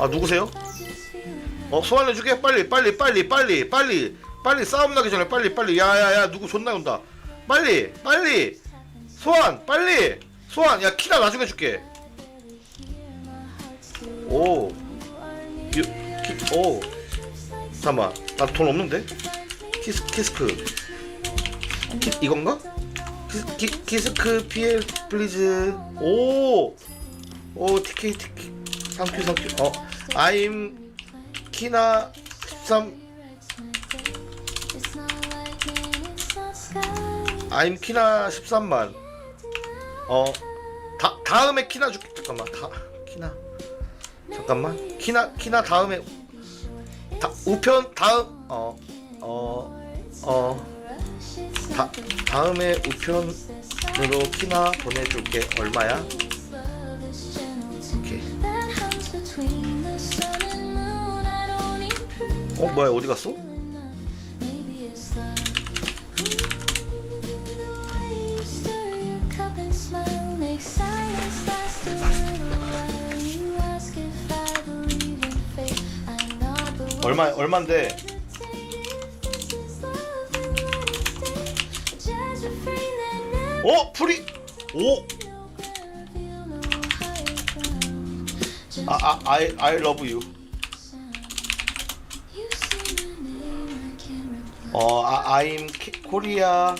아 누구세요? 어 소환해줄게? 빨리 빨리 빨리 빨리 빨리. 빨리 싸움 나기 전에 빨리 빨리. 야야야 누구 존나 온다. 빨리 빨리. 소환 빨리. 소환 야 키나 나중에 줄게. 오키오. 잠만 나 돈 없는데? 키스 키스크. 키, 이건가? 키, 키, 키스크 피엘 플리즈. 오오 티켓 티켓 3큐 3큐. 어 아임 키나 13 아임 키나 13만. 어 다, 다음에 키나 줄게 잠깐만 다 키나. 잠깐만 키나 키나 다음에 다, 우편 다음 어 어, 어. 다, 다음에 우편으로 키나 보내줄게. 얼마야? 어 뭐야 어디 갔어? 얼마 얼마인데? 어 프리 오 아, 아, I, I love you. 어, 아, I'm Korea